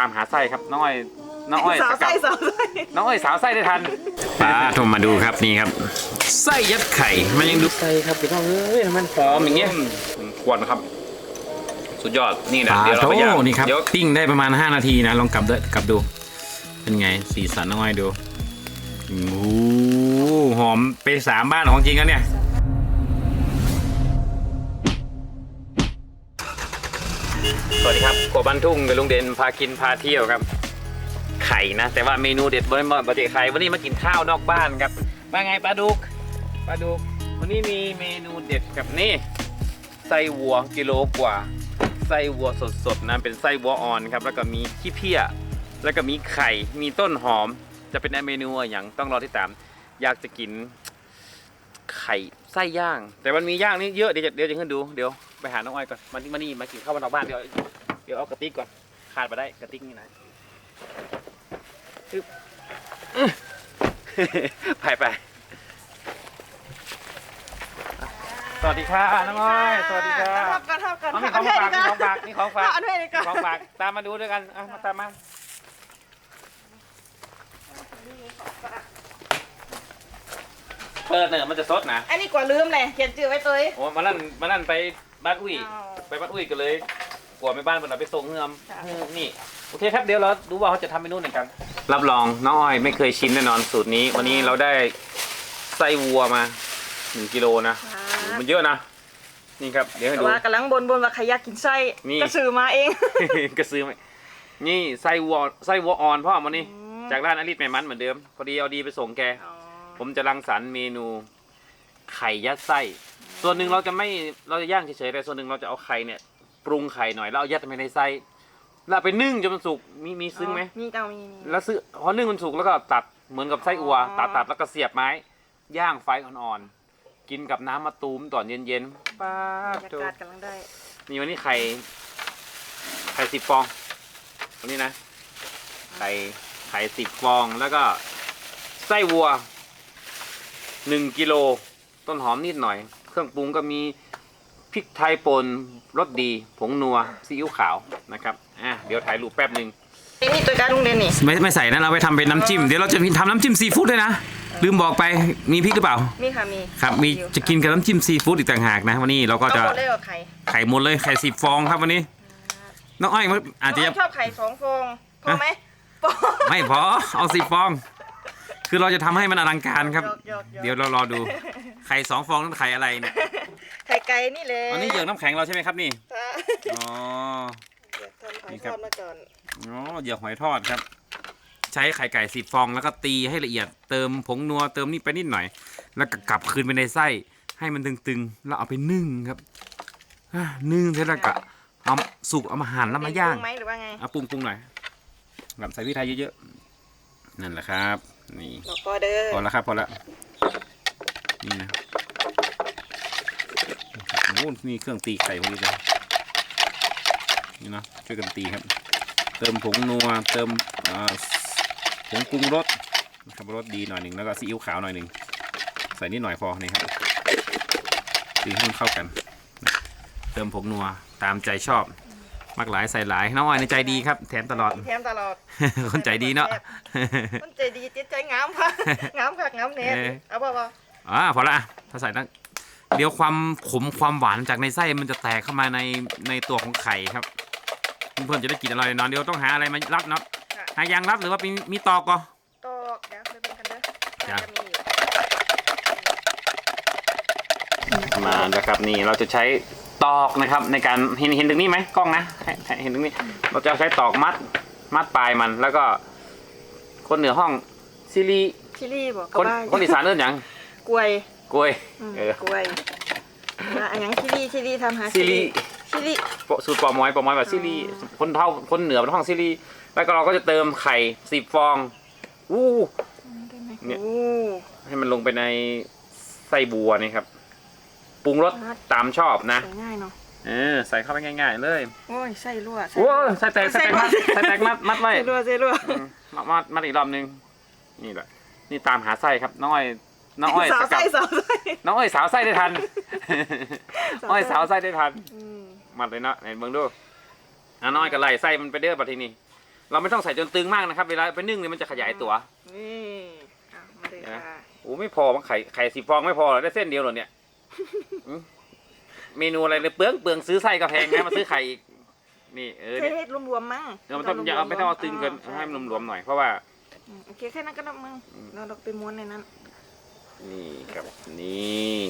ตามหาไส้ครับน้องอ้อยน้องอ้อยสาวสกัไส้ดสาวไส้น้องอ้อยสาวไส้ได้ทันป้าโทรมาดูครับนี่ครับไส้ยัดไข่มันยังดูไส้ครับพี่น้องเอ้ยมันหอมอย่างเงี้ยควรครับ สุดยอดนี่นะปลาเดี๋ยวเราโถไปย่างนี่ครับเดี๋ยวปิ้งได้ประมาณ 5 นาทีนะลองกลับด้วยกลับดู เป็นไงสีสันน้อยดูโอ้โหหอมไปสามบ้านของจริงแล้วเนี่ย สวัสดีครับกัวบ้านทุ่งกับลุงเด่นพากินพาเที่ยวครับ ไข่นะ แต่ว่าเมนูเด็ดบนบะเจไข่วันนี้มากินข้าวนอกบ้านครับว่าไงปลาดุกปลาดุก วันนี้มีเมนูเด็ดกับนี่ไส้วัวกิโลกว่าไส้วัวสดๆนะเป็นไส้วัวอ่อนครับ แล้วก็มีขี้เพี้ย แล้วก็มีไข่ มีต้นหอม จะเป็นเมนูอย่างต้องรอที่ตามอยากจะกินไข่ไส้ย่าง แต่มันมีย่างนี่เยอะเดี๋ยวจะเดี๋ยวจะขึ้นดูเดี๋ยว ไปหาน้องอ้อยก่อนมานี่มานี่มากินข้าวบ้านนอกบ้านเดี๋ยวเดี๋ยวเอากระติกก่อนขาดไปได้กระติกนี่นะอึ๊บอื้อไปไปสวัสดีค่ะน้องอ้อยสวัสดีค่ะ ทับกันทับกันเอามีทัขบองกันฝากมีของฝากมีของฝากอันนี้ดีกมีว่าของฝากตามมาดูด้วยกันอะมาตามมาเปิดเนี่ยมันจะซดนะอันนี้กว่าลืมเลยเขียนชื่อไว้ตัวโอ้มาลั่นมาลั่นไป บ้านอุ้ยเอาไปบ้านอุ้ยกันเลยกลัวไม่บ้านมันเอาไปส่งเฮือมค่ะเฮือมนี่โอเคครับเดี๋ยวเราดูว่าเขาจะทำเมนูไหนกัน รับรองน้องอ้อยไม่เคยชิมแน่นอนสูตรนี้ วันนี้เราได้ไส้วัวมาหนึ่งกิโลนะโอ้มันเยอะนะนี่ครับเดี๋ยวให้แต่ดู ว่ากำลังบนบนว่าใครอยากกินไส้นี่ ก็ซื้อมาเอง กระซื้อไหมนี่ไส้วัวไส้วัวอ่อนพ่อมานี่อืม จากร้านอลิสแม่มันเหมือนเดิม พอดีเอาดีไปส่งแกอ๋อผมจะรังสรรค์เมนู ไข่ยัดไส้ ส่วนหนึ่งเราจะไม่เราจะย่างเฉยๆแต่ส่วนหนึ่งเราจะเอาไข่เนี่ยปรุงไข่หน่อยแล้วเอายัดไปในไส้แล้วเอาไปนึ่งจนมันสุกมีมีซึ้งไหมมีเตามีมีแล้วซื้อพอนึ่งมันสุกแล้วก็ตัดเหมือนกับไส้อัวอ๋อตัดตัดแล้วก็เสียบไม้ ย่างไฟอ่อนๆกินกับน้ำมะตูมตอนเย็นๆป้าบรรบยากาศกำลังได้นี่วันนี้ไข่ไข่สิบฟองวันนี้นะไข่ไข่สิบฟองแล้วก็ไส้วัวหนึ่งกิโล ต้นหอมนิดหน่อย เครื่องปรุงก็มีพริกไทยป่นรสดี ผงนัวซีอิ๊วขาวนะครับอะเดี๋ยวถ่ายรูปแป๊บหนึ่งนี่ตัวการลุงเด่นนี่ไม่ไม่ใส่นะเราไปทำเป็นน้ำจิ้มเดี๋ยวเราจะทำน้ำจิ้มซีฟู้ดด้วยนะ ลืมบอกไปมีพริกหรือเปล่า มีค่ะมีครับมีจะกินกับน้ำจิ้มซีฟู้ดอีกต่างหากนะวันนี้เราก็ก็จะหมดเลยเหรอไข่ไข่หมดเลยไข่สิบฟองครับวันนี้น้องอ้อยอาจจะน้ยังงชอบไข่สองฟองพอไหมพอไม่พอเอาสิบฟอง คือเราจะทำให้มันอลังการครับ หยอกหยอกหยอกเดี๋ยวเรารอดูไข่สองฟองนั้นไข่อะไรเนี่ยไข่ไก่นี่เลยอันนี้เหยือกน้ำแข็งเราใช่ไหมครับนี่ค่ะอ๋อ เดี๋ยวทำไข่นี่ทครับอดมาก่อนอ๋อเหยือกหอยทอดครับ ใช้ไข่ไก่สิบฟองแล้วก็ตีให้ละเอียดเติมผงนัวเติมนี่ไปนิดหน่อย แล้วก็กลับคืนไปในไส้ ให้มันตึงๆ แล้วเอาไปนึ่งครับอะนึ่งเสร็จแล้วก็เอาสุกเอามาหั่นแล้วมาย่าง ปรุไหมหรือว่าไง เอาปรุงปรุงหน่อยแบบใส่พริกไทยเยอะๆ นั่นแหละครับ นี่บอกพอเด้อพอแล้วครับพอแล้วนี่นะโอ้โหนี่เครื่องตีไข่พอดีเลยนี่เนาะช่วยกันตีครับ เติมผงนัวเติมอ่าผงปรุงรสนะครับรสดีหน่อยหนึ่งแล้วก็ซีอิ๊วขาวหน่อยหนึ่งใส่นิดหน่อยพอนี่ครับตีให้มันเข้ากัน เติมผงนัวตามใจชอบ มักหลายใส่หลายน้องอ้อยในใจดีครับ แถมตลอด แถมตลอด คนใจดีเนาะมันใจดีจิตใจงามค่ะงามค่ะงามเน็ตเออเอาเปล่าเปล่าอ่าพอละถ้าใส่ตั้งเดี๋ยวความขมความหวานจากในไส้มันจะแตกเข้ามาในในตัวของไข่ครับเพื่อนๆจะได้กินอร่อยแน่นอนเดี๋ยวต้องหาอะไรมารัดเนาะค่ะหายางรัดหรือว่ามีมีตอกก็ตอกเดี๋ยวไปเป็นกันเด้อจ้ะจะมีอยู่มาแล้วครับนี่เราจะใช้ ตอกนะครับ ในการเห็นเห็นตรงนี้ไหมกล้องนะให้ให้เห็นตรงนี้ เราจะใช้ตอกมัดมัดปลายมัน แล้วก็ คนเหนือห้องซิลีชิลลี่บอกคนก็ว่าคนอีสานเรื่องอย่างกล้วยกล้วยอืมเออกล้วยว่าอันยังชิลลี่ชิลลี่ทำหาซิลีชิลลี่สูตรปอมอยปอมอยแบบซิลีอ๋อคนเท่าคนเหนือเป็นห้องซิลีแล้วก็เราก็จะเติมไข่สิบฟองอู้ได้ไหมเนี่ยโอ้ให้มันลงไปในไส้บัวนี่ครับ ปรุงรสมัดตามชอบนะ ใส่ง่ายเนาะเออใส่เข้าไปง่าย ๆ เลยโอ้ยไส้รั่วไส้โอ้รั่วยใส่แตกใส่แตกมัดใส่แตกมัดมัดไว้ไส้รั่วไส้รั่วอืมมัดมัดมัดอีกรอบนึงนี่แหละนี่ตามหาไส้ครับน้องอ้อยน้องอ้อยสาวสกัไส้ดสาวไส้น้องอ้อยสาวไส้ได้ทันสาวไส้อ้อยสาวไส้ได้ทันอืมมัดเลยเนาะไหนเบิ่งดูอะน้องอ้อยกับไหลไส้มันไปเด้อบัดทีนี้เราไม่ต้องใส่จนตึงมากนะครับ เวลาไปนึ่งเนี่ยมันจะขยายตัวนี่อะมาเลยค่ะโอ้ไม่พอมั้งไข่ไข่สิบฟองไม่พอหรอกได้เส้นเดียวเหรอเนี่ยอืม เมนูอะไรเลยเปลืองเปลืองซื้อไส้ก็แพงนะมาซื้อไข่อีกนี่เออเทเนี่ยให้รวมๆมั้งเออมันต้องอย่าเอาไม่ต้องเอาตึงเกินให้มันรวมๆหน่อยเพราะว่าอืมโอเคแค่นั้นก็ได้มั้งเราเราไปม้วนในนั้น นี่ครับนี่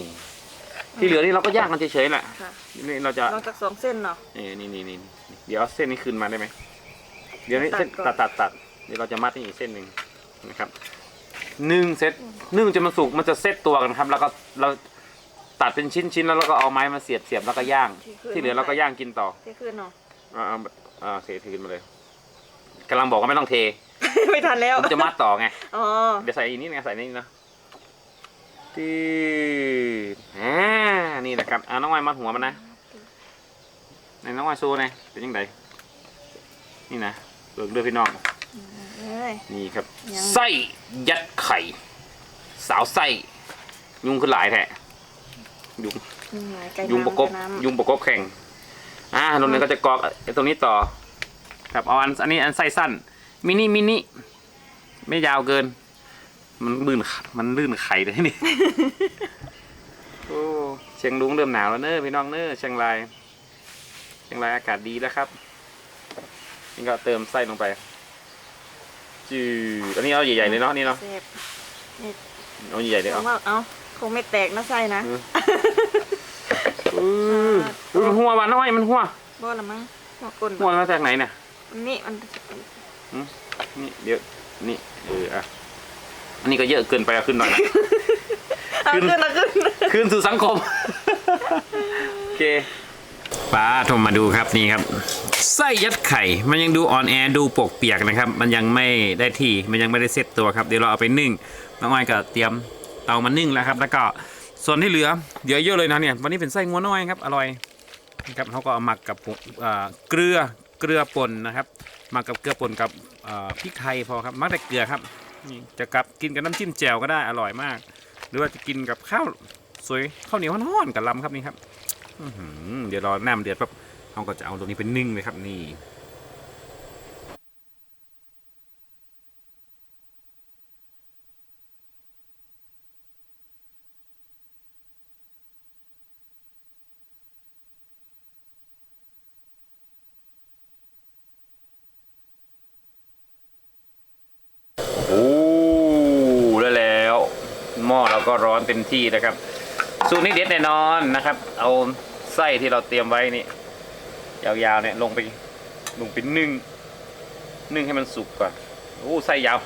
ที่เหลือนี่เราก็ย่างกันเฉยๆแหละค่ะ นี่เราจะลองจากสองเส้นเนาะ นี่นี่นี่นี่เดี๋ยวเอาเส้นนี้คืนมาได้ไหมเดี๋ยวนี้ตัดเส้นก่อนตัดตัดตัดเดี๋ยวเราจะมัดนี่อีกเส้นหนึ่งนะครับนึ่งเซตนึ่งจนมันสุกมันจะเซตตัวกันครับ แล้วก็เรา ตัดเป็นชิ้นชิ้นๆแล้วเราก็เอาไม้มาเสียบเสียบแล้วก็ย่าง ที่เหลือเราก็ย่างกินต่อเทคืนเนาะเอาเอาเอาเทคืนมาเลยกำลังบอกว่าไม่ต้องเทไม่ทันแล้วผมจะมัดต่อไงอ๋อเดี๋ยวใส่อีกนิดนึงใส่นิดนึงนะตีอ่านี่แหละครับอ่าน้องไม้มัดหัวมันนะในน้องไม้โซ่ไงเป็นยังไงนี่นะเบิกเลือดพี่น้องเอ้ยนี่ครับยังไส้ยัดไข่ สาวไส้ ยุงขึ้นหลายแท้ ยุงนี่ไงไก่ยุงประกบน้ำไก่น้ยุงประกบแข่ง อ่าตรงนี้ก็จะกรอกไอ้ตรงนี้ต่อครับเอาอันอันนี้อันไส้สั้นมินิมินิไม่ยาวเกิน มันลื่นมันลื่นไข่เลยนี่ โอ้เชียงรุ้งเริ่มหนาวแล้วเนอะพี่น้องเนอะเชียงราย เชียงรายอากาศดีแล้วครับนี่ก็เติมไส้ลงไปจืดอันนี้เอาใหญ่ๆเลยเนาะนี่ำเนาะแซ่บนี่เอาใหญ่ๆเลยเอา เอาว่าเอา คงไม่แตกนะไส้นะเอออืออุ๊ยมันหัววันน้อยมันหัวบ่ละมั้งหัวก้นหัวมาจากไหนเนี่ยนี่มันนี่เดี๋ยวนี่เอออะอันนี้ก็เยอะเกินไปเอาขึ้นหน่อยนะเอาขึ้นขึ้นเอาขึ้นคืนสู่สังคมโอเคป้าโทรมาดูครับนี่ครับไส้ยัดไข่ มันยังดูอ่อนแอดูปกเปียกนะครับ มันยังไม่ได้ที่มันยังไม่ได้เซ็ตตัวครับเดี๋ยวเราเอาไปนึ่งน้องอ้อยก็เตรียม เตามานึ่งแล้วครับ แล้วก็ส่วนที่เหลือเดี๋ยวเยอะเลยนะเนี่ยวันนี้เป็นไส้งัวน้อยครับอร่อยนะครับเขาก็เอาหมักกับเกลือเกลือป่นนะครับหมักกับเกลือป่นกับพริกไทยพอครับมักแต่เกลือครับนี่จะกับกินกับน้ำจิ้มแจ่วก็ได้อร่อยมาก หรือว่าจะกินกับข้าวสวยข้าวเหนียวร้อนๆกับลำครับนี่ครับเดี๋ยวรอน้ำเดือดปั๊บเราก็จะเอาตรงนี้เป็นนึ่งเลยครับนี่ โอ้ได้แล้วหม้อเราก็ร้อนเต็มที่นะครับ สูตรนี้เด็ดแน่นอนนะครับ เอาไส้ที่เราเตรียมไว้นี่ยาวๆเนี่ยลงไปลงไปนึ่งนึ่งให้มันสุกก่อนโอ้ไส้ยาว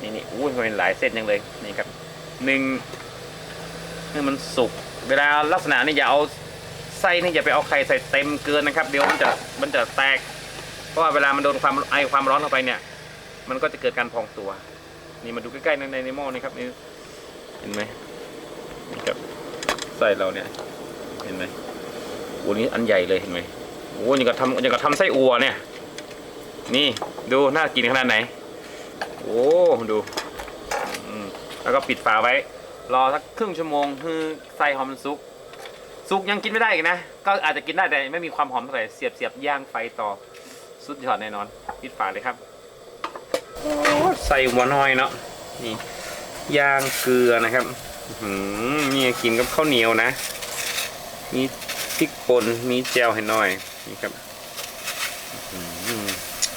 นี่นี่อู้มันเป็นหลายเส้นยังเลยนี่ครับหนึ่งให้มันสุก เวลาลักษณะนี้อย่าเอาไส้นี่อย่าไปเอาไข่ใส่เต็มเกินนะครับ เดี๋ยวมันจะมันจะแตก เพราะว่าเวลามันโดนความไอความร้อนเข้าไปเนี่ย มันก็จะเกิดการพองตัว นี่มาดูใกล้ๆในในในหม้อนี่ครับนี่ ห็นไหมนี่ครับไส้เราเนี่ย เห็นไหมอ้นี่อันใหญ่เลยเห็นไหมโอ้ยังกับทำยังกับทำไส้อัวเนี่ย นี่ดูน่ากินขนาดไหน โอ้ดูแล้วก็ปิดฝาไว้ รอสักครึ่งชั่วโมงคือไส้หอมมันสุกสุกยังกินไม่ได้อีกนะ ก็อาจจะกินได้แต่ไม่มีความหอมเท่าไหร่เสียบเสียบย่างไฟต่อ สุดยอดแน่นอน ปิดฝาเลยครับใส่หัวน้อยเนาะนี่ ย่างเกลือนะครับอื้อหือนี่กินกับข้าวเหนียวนะ มีพริกป่นมีแจวให้หน่อยนี่ครับอื้อหือ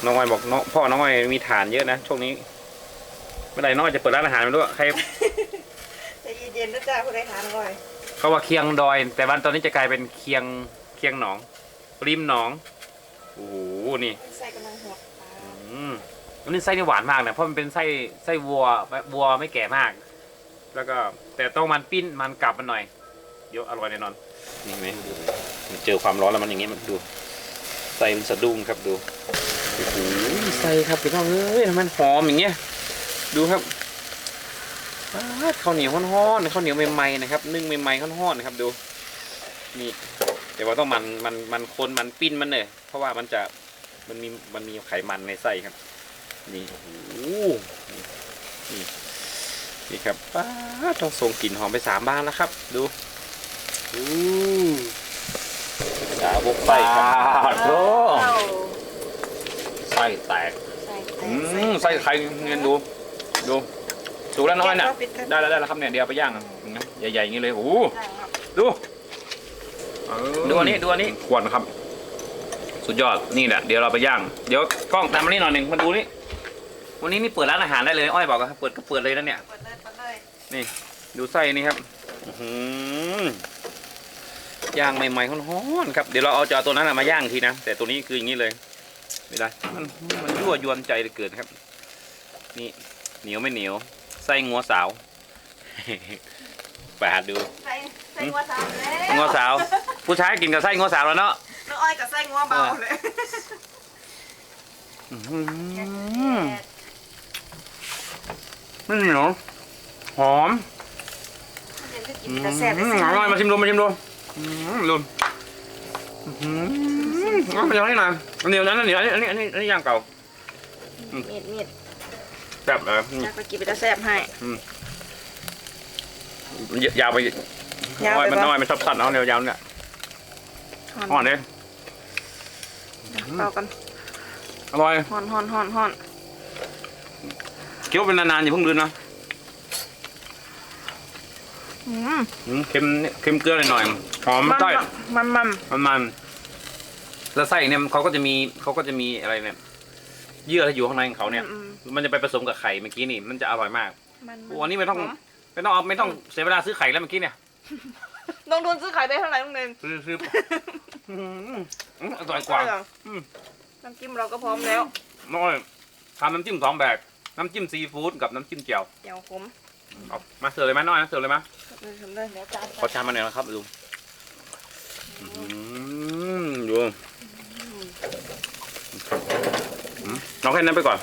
น้องอ้อยบอกน้องพ่อน้องอ้อยมีฐานเยอะนะช่วงนี้เมื่อไหร่น้องอ้อยจะเปิดร้านอาหารไม่รู้อะใครใจเย็นๆนะจ้าผู้ใดหาหน่อยเขาว่าเคียงดอย แต่วันตอนนี้จะกลายเป็นเคียงเคียงหนองริมหนองโอ้โหนี่ใส่กำลังหัวปลาอืม อันนี้ไส้นี่หวานมากนะเพราะมันเป็นไส้ไส้วัววัวไม่แก่มาก แล้วก็แต่ต้องมันปิ้นมันกลับมันหน่อยเดี๋ยวอร่อยแน่นอนนี่ไหมดูมันเจอความร้อนแล้วมันอย่างงี้มันดูไส้มันสะดุ้งครับดูโอ้โหไส้ครับพี่น้องเอ้ยมันหอมอย่างเงี้ยดูครับข้าวเหนียวห้อนๆข้าวเหนียวใหม่ๆนะครับ นึ่งใหม่ๆห้อนๆนะครับดูนี่แต่ว่าต้องมันมันมันคนมันปิ้นมันเลยเพราะว่ามันจะมันมีมันมีไขมันในไส้ครับ นี่โอ้โหนี่นี่นี่ครับป้าดต้องส่งกลิ่นหอมไปสามบ้านแล้วครับ ดูอู้สาวกไส้ครับโอ้เอ้าไส้แตกใส่อืมไส้ไข่เงินดู ดูสุกแล้วน้อยน่ะได้แล้วได้แล้วครับเนี่ยเดี๋ยวเอาไปย่างนะใหญ่ๆอย่างนี้เลยโอ้โหดูดูอันนี้ดูอันนี้ขวดนะครับ สุดยอดนี่แหละเดี๋ยวเราไปย่าง เดี๋ยวกล้องตามมานี่หน่อยหนึ่งมาดูนี่ วันนี้นี่เปิดร้านอาหารได้เลยอ้อยบอกว่าเปิดก็เปิดเลยนะเนี่ยเปิดเลยเปิดเลยนี่ ดูไส้นี่ครับอื้อหือย่างใหม่ๆฮ้อนๆครับเดี๋ยวเราเอาจะเอาตัวนั้นนะมาย่างทีนะแต่ตัวนี้คืออย่างนี้เลยเวลามันมันยั่วยวนใจเหลือเกินครับ นี่เหนียวไม่เหนียวไส้งัวสาวไปหาดูใส่ใส่งัวสาวแล้วงัวสาว ผู้ชายกินกับไส้งัวสาวแล้วเนาะน้องอ้อยกับไส้งัวเบาเลยอื้อหือ ไม่เหนียวหอมกินแต่แซ่บอืมอร่อยมาชิมดูมาชิมดูอืมดูอื้อหือเอาไปยังไงหน่อยอันเดียวนั้นอันเดียวอันนี้อันนี้อันนี้อันนี้ย่างเก่ามีดมีดแซ่บเอออยากไปกินไปแต่แซ่บให้ ยาวไปยาวน้อยไปมันปะน้อยมันชอบสั้นเอาเดียวยาวเนี่ยอ่อนเลยเปล่ากันอร่อยฮอนฮอนฮอนฮอน เคี้ยวเป็นนานๆอย่าเพิ่งลืนนะอืมอืมเค็มเค็มเกลือหน่อยๆหอมมันไส้มันมันมันมันแล้วไส้เนี่ยเขาก็จะมีเขาก็จะมีอะไรเนี่ย เยื่อที่อยู่ข้างในของเขาเนี่ยอืมมันจะไปผสมกับไข่เมื่อกี้นี่ มันจะอร่อยมากมันโอ้อันนี้ไม่ต้องไม่ต้องเอาไม่ต้องเสียเวลาซื้อไข่แล้วเมื่อกี้เนี่ยลงทุนซื้อขายได้เท่าไหร่ลุงเดนซื้อซื้ออืมอืมอร่อยกว่าอืมน้ำจิ้มเราก็พร้อมแล้วน้อยทำน้ำจิ้มสองแบบ น้ำจิ้มซีฟู้ดกับน้ำจิ้มเจียวเดี๋ยวผมเอามาเสิร์ฟเลยไหมน้อยนะเสิร์ฟเลยไหมเลยทำเลยเดี๋ยวจานขอชามมาหน่อยนะครับดูอืมดูอืมเอาแค่นั้นไปก่อน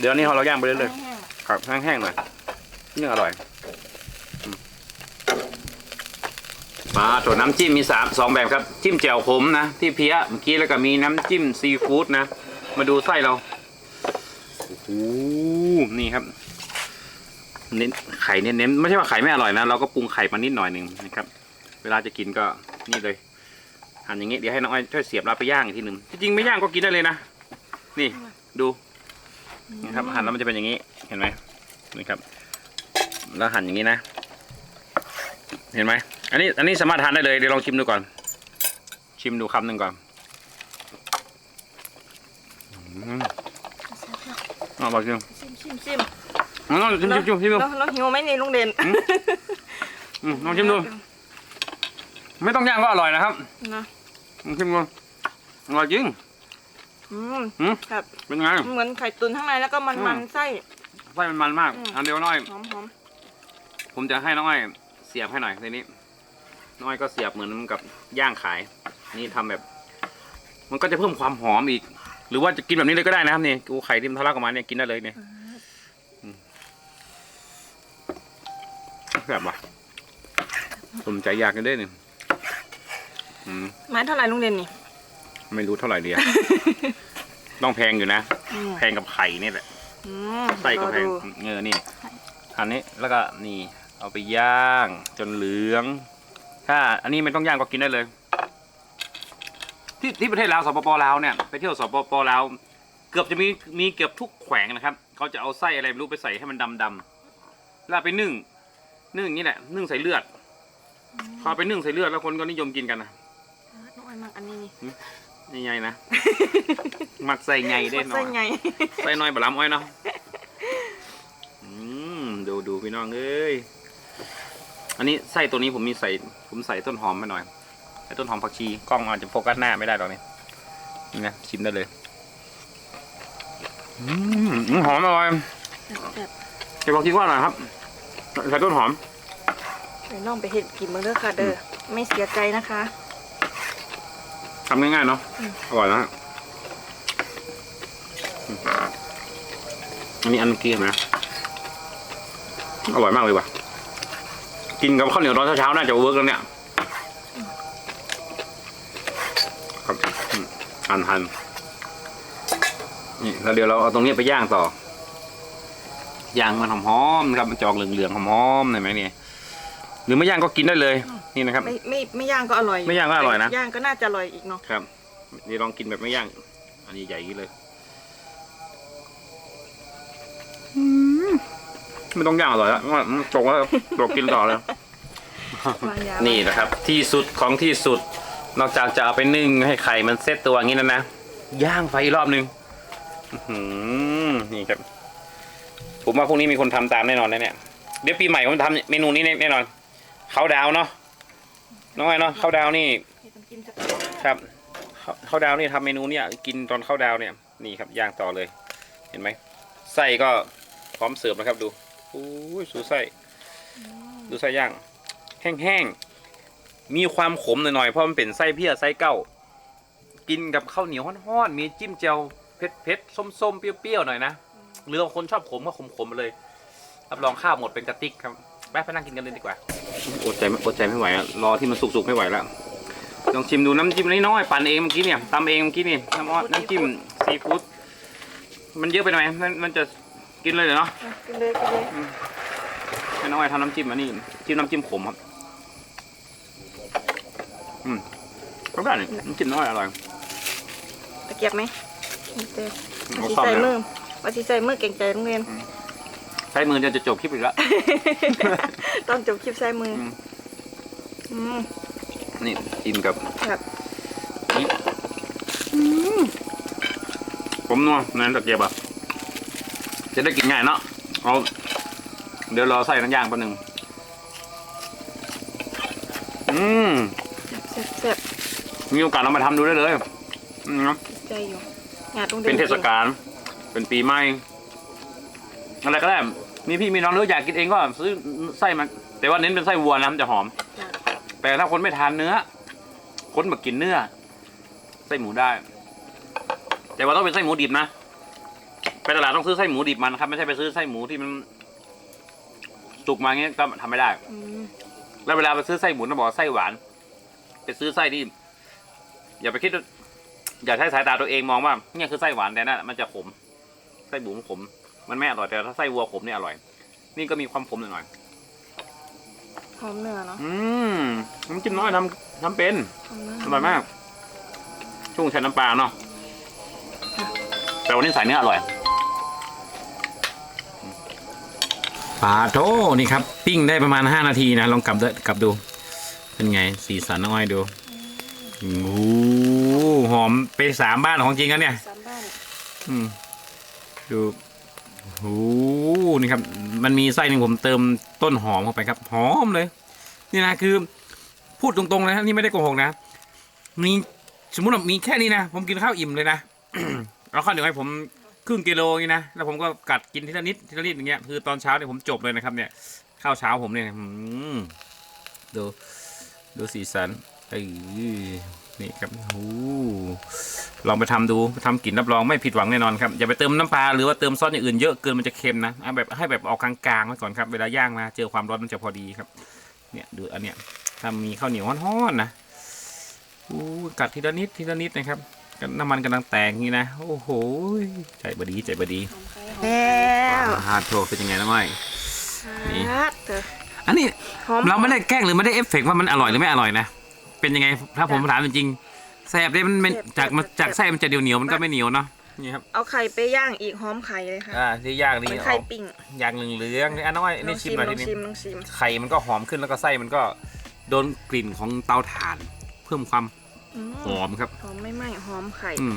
เดี๋ยวนี้เราย่างไปเรื่อยๆครับแห้งๆหน่อยนี่อร่อยอืมมาส่วนน้ำจิ้มมีสามสองแบบครับ จิ้มแจ่วขมนะ ที่เพี้ยเมื่อกี้แล้วก็มีน้ำจิ้มซีฟู้ดนะ มาดูไส้เรา โอ้โหนี่ครับเน้นไข่เน้นๆไม่ใช่ว่าไข่ไม่อร่อยนะเราก็ปรุงไข่มานิดหน่อยหนึ่งนะครับ เวลาจะกินก็นี่เลยหั่นอย่างงี้เดี๋ยวให้น้องอ้อยช่วยเสียบเราไปย่างอีกทีหนึ่งที่จริงไม่ย่างก็กินได้เลยนะนี่ดูนี่ครับหั่นแล้วมันจะเป็นอย่างนี้เห็นไหมนี่ครับ แล้วหั่นอย่างนี้นะ เห็นไหมอันนี้อันนี้สามารถทานได้เลยเดี๋ยวลองชิมดูก่อน ชิมดูคำหนึ่งก่อน อืมอร่อยจริงชิมชิมชิมอืมชิมชิมชิมชิมดูแล้วแล้วหิวไหมนี่ลุงเด่นอืมลองชิมดู ไม่ต้องย่างก็อร่อยนะครับนะลองชิมดูอร่อยจริงอืมอืมครับเป็นไง เหมือนไข่ตุ๋นข้างในแล้วก็มันอืมันมไส้ ไส้มันมันมากอืมอันเดียวน้อยหอมหอมผมจะให้น้องอ้อยเสียบให้หน่อยทีนี้ น้องอ้อยก็เสียบเหมือนกับย่างขาย นี่ทำแบบ มันก็จะเพิ่มความหอมอีก หรือว่าจะกินแบบนี้เลยก็ได้นะครับนี่กูไข่ที่มันทะลักออกมาเนี่ยกินได้เลยเนี่ยอืมแบบว่ะสมใจอยากกันด้วยนี่อืมไม้เท่าไหร่ลุงเด่นนี่ ไม่รู้เท่าไหร่ดีอะต้องแพงอยู่นะอืมแพงกับไข่นี่แหละอืมไส้ก็แพงรอดูเงอนี่อันนี้แล้วก็นี่ เอาไปย่างจนเหลือง ถ้า อันนี้ไม่ต้องย่างก็กินได้เลย ที่ที่ประเทศลาวสปปลาวเนี่ยไปเที่ยวสปปลาวเกือบจะมีมีเกือบทุกแขวงนะครับเขาจะเอาไส้อะไรไม่รู้ไปใส่ให้มันดำดำๆแล้วเอาไปนึ่งนึ่งอย่างนี้แหละนึ่งใส่เลือดพอเอาไปนึ่งใส่เลือดแล้วคนก็นิยมกินกันนะน้องอ้อยมากอันนี้นี่นี่ไงนะมักใส่ไงได้หน่อไส้ยไงใส่น้อยบะล้ำอ้อยเนาะอืมดูดูพี่น้องเอ้ยอันนี้ไส้ตัวนี้ผมมีใส่ผมใส่ต้นหอมไปหน่อย ใส่ต้นหอมผักชีกล้องอาจจะโฟกัสหน้าไม่ได้หรอกนี่นี่นะชิมได้เลยอืมอืมหอมอร่อยแบบเดี๋ยวลองคิดว่าอร่อยครับใส่ต้นหอมไปน้องไปเห็ดกินมึงเด้อค่ะ เด้อไม่เสียใจนะคะทำง่ายๆเนาะอืมอร่อยนะอืมอันนี้อันเมื่อกี้เห็นไหมอร่อยมากเลยว่ะกินกับข้าวเหนียวตอนเช้าๆน่าจะเวิร์กแล้วเนี่ย อันหันนี่แล้วเดี๋ยวเราเอาตรงนี้ไปย่างต่อย่างมันหอมๆนะครับมันจอกเหลืองๆหอมๆเห็นไหมนี่หรือไม่ย่างก็กินได้เลยนี่นะครับ ไม่ไม่ไม่ย่างก็อร่อยไม่ย่างก็อร่อยนะย่างก็น่าจะอร่อยอีกเนาะครับนี่ลองกินแบบไม่ย่าง อันนี้ใหญ่เลยไม่ต้องย่างอร่อยแล้วจบแล้วจบกินต่อแล้วนี่นะครับ ที่สุดของที่สุด นอกจากจะเอาไปนึ่งให้ไข่มันเซตตัวอย่างนี้แล้วนะ ย่างไฟอีกรอบนึงนี่ครับ ผมว่าพรุ่งนี้มีคนทำตามแน่นอนนะเนี่ย เดี๋ยวปีใหม่ผมทำเมนูนี้แน่นอนเขาดาวเนาะ น้องไอ้เนาะเขาดาวนี่ ครับเขาเขาดาวนี่ทำเมนูเนี่ย กินตอนเข้าดาวเนี่ย นี่ครับย่างต่อเลย เห็นไหมไส้ก็พร้อมเสิร์ฟนะครับดูอู้ยสูไส้ ดูไส้ย่าง แห้งๆ มีความขมหน่อยๆเพราะมันเป็นไส้เพี้ยไส้เก้า กินกับข้าวเหนียวฮ้อนๆมีจิ้มเจียวเผ็ดๆส้มๆเปรี้ยวๆหน่อยนะหรือบางคนชอบขมก็ขมๆไปเลยรับรองข้าวหมดเป็นกระติกครับไปไปนั่งกินกันเลยดีกว่าอดใจไม่อดใจไม่ไหวอะรอที่มันสุกๆไม่ไหวแล้วลองชิมดูน้ำจิ้มน้อยๆปั่นเองเมื่อกี้เนี่ยตำเองเมื่อกี้นี่น้ำอ้อยน้ำจิ้มซีฟู้ดมันเยอะไปหน่อยมันมันจะกินเลยเหรอเนาะกินเลยกินเลยให้น้องไอ้ทำน้ำจิ้มอันนี้จิ้มน้ำจิ้มขมครับ อืมก็ได้นี่น้ำจิ้มน้อยอร่อย ตะเกียบไหมเจอมาเอาสีซ่อมใส่แล้วมือมาสีใส่มือเก่งใจโรงเรียน ใช้มือจะจะจบคลิปอีกแล้วตอนจบคลิปใส่มืออม อืมนี่กินกับครับนี่ผมนัวนั่นตะเกียบอะ จะได้กินง่ายเนาะ เอา เดี๋ยวรอใส่น้ำย่างแป๊บนึง อืมแซ่บแซ่บ มีโอกาสเรามาทำดูได้เลยอืมใจอยู่งานโรงเรียนเป็นเทศกาลเป็นปีใหม่อะไรก็ได้มีพี่มีน้องหรืออยากกินเองก็ซื้อไส้มันแต่ว่าเน้นเป็นไส้วัวนะมันจะหอมจ้ะแต่ถ้าคนไม่ทานเนื้อ คนมากินเนื้อ ไส้หมูได้ แต่ว่าต้องเป็นไส้หมูดิบนะไปตลาดต้องซื้อไส้หมูดิบมันครับ ไม่ใช่ไปซื้อไส้หมูที่มันสุกมาเงี้ยก็ทำไม่ได้อืมแล้วเวลาไปซื้อไส้หมูต้องบอกว่าไส้หวาน ไปซื้อไส้ที่ อย่าไปคิดว่าอย่าใช้สายตาตัวเองมองว่าเนี่ยคือไส้หวานแต่นั่นมันจะขม ไส้หมูมันขม มันไม่อร่อยแต่ถ้าไส้วัวขมเนี่ยอร่อย นี่ก็มีความขมหน่อยหอมเนื้อเนาะๆอืมน้ำจิ้มน้อยทำทำเป็นหอมเนื้ออร่อยมาก ช่วงใช้น้ำปลาเนาะแต่วันนี้ใส่เนื้ออร่อยปลาโถนี่ครับ ปิ้งได้ประมาณ 5 นาทีนะ ลองกลับด้วยกลับดู เป็นไง สีสันน้อยดู โอ้โหหอมไปสามบ้านของจริงกันเนี่ยสามบ้านอืมดูโอ้โหนี่ครับ มันมีไส้หนึ่งผมเติมต้นหอมเข้าไปครับหอมเลย นี่นะคือ พูดตรงๆนะครับนี่ไม่ได้โกหกนะมีสมมติว่ามีแค่นี้นะผมกินข้าวอิ่มเลยนะเอาข้าวเหนียวให้ผมครึ่งกิโลนี่นะแล้วผมก็กัดกินทีละนิดทีละนิดอย่างเงี้ยคือตอนเช้าเนี่ยผมจบเลยนะครับ เนี่ยข้าวเช้าผมเนี่ยอืมดูดูสีสัน เอ้ยนี่ครับโอ้โหลองไปทำดูทำกินรับรองไม่ผิดหวังแน่นอนครับ อย่าไปเติมน้ำปลาหรือว่าเติมซอสอย่างอื่นเยอะเกินมันจะเค็มนะเอาแบบให้แบบออกกลางๆไว้ก่อนครับ เวลาย่างมาเจอความร้อนมันจะพอดีครับ เนี่ยดูอันเนี้ยถ้ามีข้าวเหนียวฮ้อนๆนะอู้กัดทีละนิดทีละนิดนะครับกันน้ำมันกำลังแตกอย่างนี้นะ โอ้โห ใจบดีใจบดีหอมไข่หอมแล้วฮาร์ดโทเป็นยังไงนะไม่นี่ฮัดเถอะอันนี้หอมเราไม่ได้แกล้งหรือไม่ได้เอฟเฟกต์ว่ามันอร่อยหรือไม่อร่อยนะ เป็นยังไงถ้าผมถามจริงๆแซ่บได้มันเป็นจากมันจากไส้มันจะเดียวเหนียวๆมันก็ไม่เหนียวเนาะนี่ครับเอาไข่ไปย่างอีกหอมไข่เลยค่ะอ่าที่ย่างเหนี่มือนอไข่อกปิ้งอย่างเหลืองๆนี่อันน้อยลนี่องชิชิมมหน่อยลทีองนี้ชิมลองชิมไข่มันก็หอมขึ้นแล้วก็ไส้มันก็โดนกลิ่นของเตาถ่าน เพิ่มความอืมหอมครับหอมไม่ไหม้หอมไข่อืม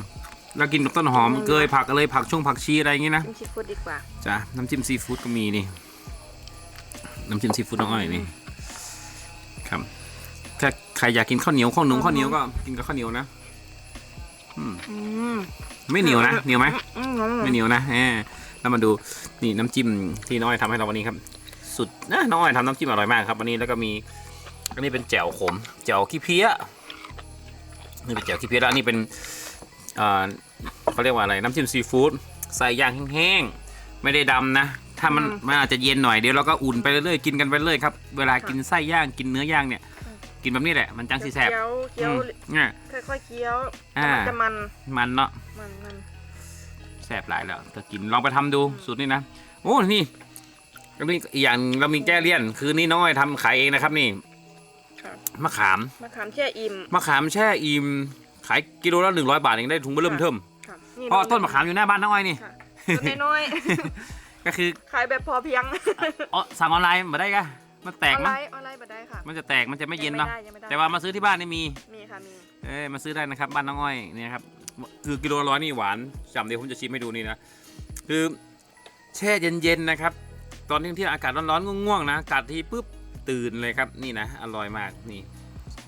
แล้วกินกับต้นหอมอืมเกยผักอะไรผักช่วงผักชีอะไรอย่างงี้นะชิมซีฟู้ดดีกว่าจ้ะน้ำจิ้มซีฟู้ดก็มีนี่น้ำจิ้มซีฟู้ดน้องอ้อยนี่ครับ ถ้าใครอยากกินข้าวเหนียวข้าวหนุ่มข้าวเหนียวก็กินกับข้าวเหนียวนะอืมอืมไม่เหนียวนะเหนียวไหมอืมหอมไม่เหนียวนะแหมแล้วมาดูนี่น้ำจิ้มที่น้องอ้อยทำให้เราวันนี้ครับ สุดนะน้องอ้อยทำน้ำจิ้มอร่อยมากครับวันนี้แล้วก็มีอันนี้เป็นแจ่วขมแจ่วขี้เพี้ยนี่เป็นแจ่วขี้เพี้ยแล้วอันนี้เป็นอ่าเขาเรียกว่าอะไรน้ำจิ้มซีฟู้ดใส่ย่างแห้งๆไม่ได้ดำนะ ถ้ามันมันอาจจะเย็นหน่อยเดี๋ยวเราก็อุ่นไปเรื่อยๆกินกันไปเรื่อยครับเวลากินไส้ย่างกินเนื้อย่างเนี่ย กินแบบนี้แหละ มันจังสีแสบเคี้ยวเคี้ยวอืมเนี่ยค่อยๆเคี้ยวอ่ามันจะมันมันเนาะมันมันแสบหลายแล้วก็กินลองไปทำดูสูตรนี้นะโอ้นี่แล้วนี่อีกอย่างเรามีแก้เลี่ยน คือนี่น้องอ้อยทำขายเองนะครับนี่ครับมะขามมะขามแช่อิ่มมะขามแช่อิ่มขายกิโลละหนึ่งร้อยบาทเองได้ถุงเบอร์เริ่มเทิมครับเพราะต้นมะขามอยู่หน้าบ้านน้องอ้อยนี่ค่ะต้นน้อยก็คือขายแบบพอเพียงอ๋อสั่งออนไลน์มาได้กะ มันแตอกอนไลมั้ยน์ออนไลน์มาได้ค่ะมันจะแตกมันจะไม่เย็นเนาะงไม่ได้ยังไม่ได้แต่ว่ามาซื้อที่บ้านนี่มี มีค่ะมีเอ้ยมาซื้อได้นะครับบ้านน้องอ้อยเนี่ยครับคือกิโลละร้อยนี่หวานจำเดี๋ยวผมจะชิมให้ดูนี่นะคือแช่เย็นๆนะครับ ตอนที่ที่อากาศร้อนๆง่วงๆนะกัดทีปุ๊บตื่นเลยครับนี่นะอร่อยมากนี่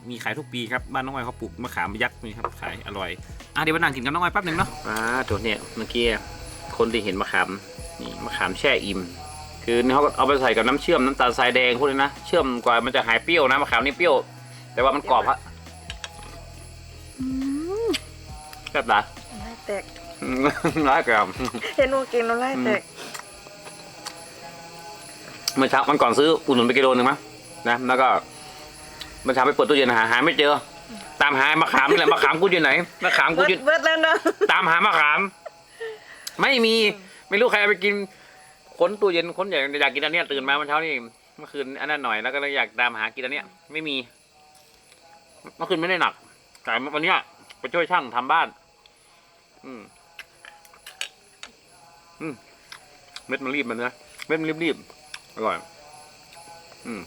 มีขายทุกปีครับบ้านน้องอ้อยเขาปลูกมะขามยักษ์นี่ครับขายอร่อยอะเดี๋ยวมานั่งกินกับน้องอ้อยแป๊บหนึงเนาะอ่าตัวเนี่ยเมื่อกี้คนที่เห็นมะขามนี่มะขามแช่อิ่ม คือเขาก็เอาไปใส่กับน้ำเชื่อมน้ำตาลทรายแดงพวกนี้นะเชื่อมกว่ามันจะหายเปรี้ยวนะมะขามนี่เปรี้ยว แต่ว่ามันกรอบฮะแบบไหนน้ำลายแตกร้ายกรอบเห็นว่ากินน้ำลายแตกเมื่อเช้ามันก่อนซื้ออุ่นหนุนไปกิโลหนึ่งมั้งนะแล้วก็เมื่อเช้าไปเปิดตู้เย็นหาหาไม่เจอ ตามหามะขามนี่แหละมะขามกูอยู่ไหนมะขามกูเบิดอยู่เบิดแล้วเนาะตามหามะขาม ไม่มีไม่รู้ใครเอาไปกิน ค้นตู้เย็นค้นอยากอยากกินอันเนี้ยตื่นมาเมื่อเช้านี่เมื่อคืนอันนั้นหน่อยแล้วก็เลยอยากตามหากินอันเนี้ยไม่มี เมื่อคืนไม่ได้หนักแต่วันเนี้ยไปช่วยช่างทำบ้าน อืม อืม เม็ดมันรีบมันนะเม็ดมันรีบรีบๆอร่อย อืม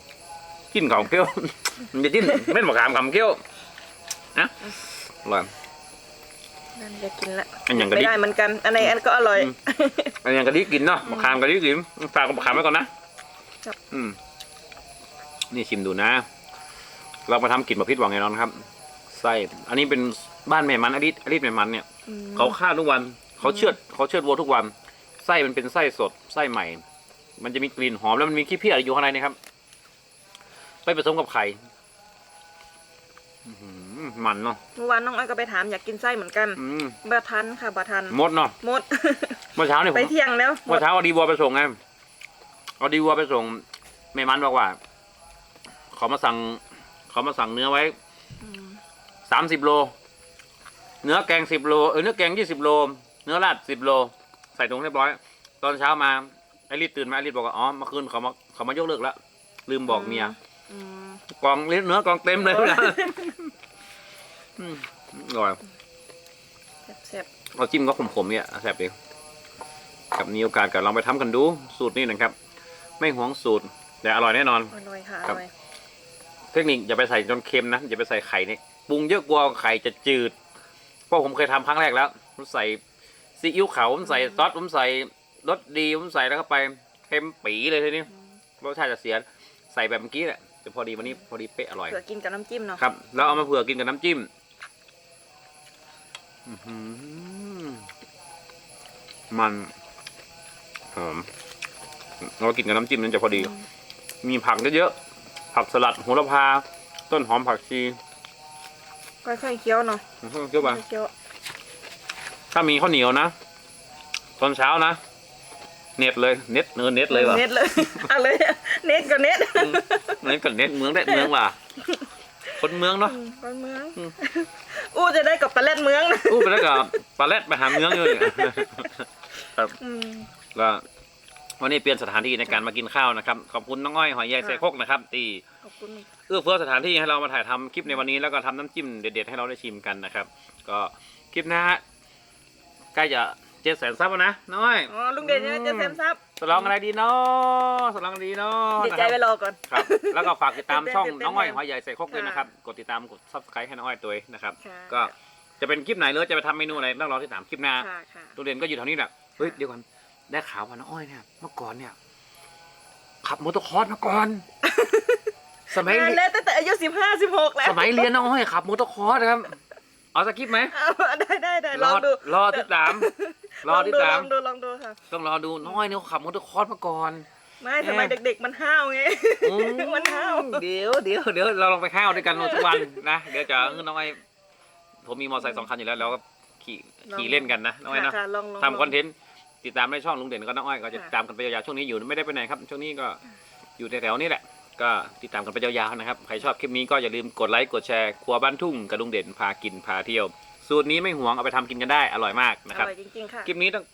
กินของเคี้ยวมันจะกินเม็ดมะขามขำเคี้ยวนะอร่อย นั่นจะกินละอันอย่างกะไม่ดิ ได้เหมือนกัน อันไหนอันก็อร่อย อืม อันอย่างกะดิกินเนาะมะขามกะดิกินฝากกับมะขามไว้ก่อนนะครับ อืม นี่ชิมดูนะ เรามาทำกลิ่นมะพริกหวังไงน้องครับ ไส้ อันนี้เป็นบ้านแม่มันอดิษอดิษแม่มันเนี่ย อืมเขาฆ่าทุกวัน เขาเชือดเขาเชือดวัวทุกวัน ไส้มันเป็นไส้สด ไส้ใหม่ มันจะมีกลิ่นหอมแล้วมันมีขี้เพี้ยอยู่ข้างในนะครับ ไปผสมกับไข่อื้อหือ มันเนาะเมื่อวานน้องอ้อยก็ไปถามอยากกินไส้เหมือนกันอืมบะทันค่ะบะทันมดเนาะหมด เมื่อเช้าเนี่ยผไปมเที่ยงแล้วหมเมื่อดเช้าเอาดีวัวไปส่งไงเอาดีวัวไปส่งแม่มันบอกว่าเขามาสั่งเขามาสั่งเนื้อไว้อืมสามสิบโล เนื้อแกงสิบโลเออเนื้อแกงยี่สิบโล เนื้อราดสิบโล ใส่ถุงเรียบร้อย ตอนเช้ามาไอริดตื่นมาไอริดบอกว่าอ๋อเมื่อคืนเขามาเขามายกเลิกแล้วลืมบอกเมีย อืมกองเนื้อกองเต็มเลยนะ อืมอร่อยแซ่บเราจิ้มก็ขมๆเนี่ยแซ่บเองกับมีโอกาสกับลองไปทำกันดู สูตรนี้นะครับ ไม่หวงสูตร แต่อร่อยแน่นอนๆอร่อยค่ะอครับร่อยเทคนิคอย่าไปใส่จนเค็มนะอย่าไปใส่ไข่เนี่ยปรุงเยอะกลัวไข่จะจืด เพราะผมเคยทำครั้งแรกแล้วผมใส่ซีอิ๊วขาวผมใส่ซอสผมใส่รสดีผมใส่แล้วเข้าไปเค็มปีเลยทีนี้รสชาติจะเสียใส่แบบเมื่อกี้แหละแต่พอดีวันนี้พอดีเป๊ะอร่อยเผื่อกินกับน้ำจิ้มเนาะครับแล้วเอามาเผื่อกินกับน้ำจิ้มอื้อหือ มันหอมเรากินกับน้ำจิ้มนั้นจะพอดี มีผักเยอะๆผักสลัดโหระพา ต้นหอมผักชีค่อยๆเคี้ยวเนาะเกี่ยวค่ปะอยๆเคี้ยวถ้ามีข้าวเหนียวนะตอนเช้านะเน็ตเลยเน็ตเนื้อเน็ตเลยว่ะเน็ตเลยเอาเลยเน็ตกับเน็ตอืมเน็ตกับเน็ตเมืองได้เมืองว่ะคนเมืองเนาะอืมคนเมือง อืมอู้จะได้กับปลาเล็ดเมืองนะอู้ไปแล้วกับปลาแรดไปหาเมืองอยู่เนี่ยครับอืมก็วันนี้เปลี่ยนสถานที่ในการมากินข้าวนะครับขอบคุณน้องอ้อยหอยใยใส่ครกนะครับที่ ขอบคุณ เอื้อเฟื้อสถานที่ให้เรามาถ่ายทำคลิปในวันนี้แล้วก็ทำน้ำจิ้มเด็ดๆให้เราได้ชิมกันนะครับ ก็คลิปหน้าใกล้จะเจ็ดแสนซับแล้วนะน้องอ้อยอ๋อลุงเด่นเนี่ยจะแซมซับ สลองอะไรดีเนาะสลองอะไรดีเนาะดีนะใจครับไปรอก่อนครับ แล้วก็ฝากติดตามตื่นเต้นช่องตื่นเต้นน้องอ้อยเลยหอยใหญ่ใส่ครกด้วยค่ะนะครับ กดติดตามกดซับสไครต์ให้น้องอ้อยตัวเองนะครับค่ะก็จะเป็นคลิปไหนหรือจะไปทำเมนูอะไรต้องรอที่ตามคลิปหน้าค่ะค่ะตัวเด่นก็อยู่แถวนี้แหละเฮ้ยเดี๋ยวก่อนได้ข่าวว่าน้องอ้อยเนี่ยเมื่อก่อนเนี่ย ขับมอเตอร์คอร์สมาก่อน สมัยนานแล้วตั้งแต่อายุสิบห้าสิบหกแล้วสมัยเรียนน้องอ้อยขับมอเตอร์คอร์สนะครับเอาสักคลิปไหมเอาได้ได้ได้ลองดูรอติดตาม รอติดตามลองดูลองดูค่ะ ต้องรอดูน้องอ้อยเนี่ยเขาขับมอเตอร์คอร์สมาก่อน ไม่สมัยเด็ก ๆ มันห้าวไง อืมันห้าว เดี๋ยวเดี๋ยวเดี๋ยวเราลองไปข้าวด้วยกันทุกวันนะเดี๋ยวจะเออน้องไอ้ผมมีมอเตอร์ไซค์สองคันอยู่แล้วเราก็ขี่ลองขี่เล่นกันนะน้องไอ้ค่ะเนาะค่ะลองลองทำคอนเทนต์ติดตามในช่องลุงเด่นก็น้องอ้อยก็จะค่ะ ตามกันไปยาวๆช่วงนี้อยู่ไม่ได้ไปไหนครับ ช่วงนี้ก็อยู่แถวๆนี้แหละ ก็ติดตามกันไปยาวๆนะครับใครชอบคลิปนี้ก็อย่าลืมกดไลค์กดแชร์ครัวบ้านทุ่งกับลุงเด่นพากินพาเที่ยว สูตรนี้ไม่หวงเอาไปทำกินกันได้อร่อยมากอนะครับร่อยจริงๆค่ะคลิปนี้ต้อง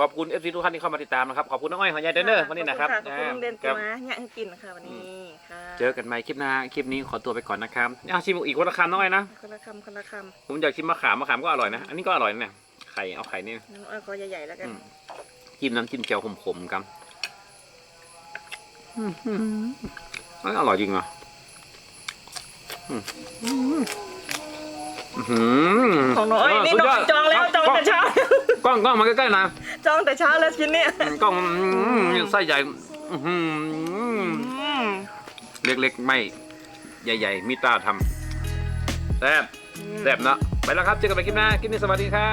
ขอบคุณเอฟซีทุกท่านที่เข้ามาติดตามนะครับขอบคุณน้องอ้อยหอยใหญ่เดนเนอร์วันนี้นะครับขอบคุณลุงเด่นคตัรัวบเนี่ยให้กินค่ะวันนี้ค่ะเจอกันใหม่คลิปหน้าคลิปนี้ขอตัวไปก่อนนะครับอะชิมอีกคนละคำน้องไอ้นะคนละคำคนละคผมอยากชิมมะขามมะขามก็อร่อยนะอันนี้ก็อร่อยนะเนี่ยไข่เอาไข่นี่ำน้ำอ้อยคอใหญ่ๆแล้วกัน อืม จิ้มน้ำจิ้มแจ่วขมๆครับมันอร่อยจริงเหรออืมอืมอื้อ หือของน้อยนี่สุดน้อยดจองแล้วจองแต่เช้า กล้องกล้องมาใกล้ๆนะจองแต่เช้าแล้วกินเนี่ยกล้องอื้อไส้ใหญ่อื้อหืออืมเล็กๆไม่ ใหญ่ๆมีตาทำแซ่บแซ่บเนาะไปแล้วครับเจอกันใหม่คลิปหน้าคลิปนี้สวัสดีครั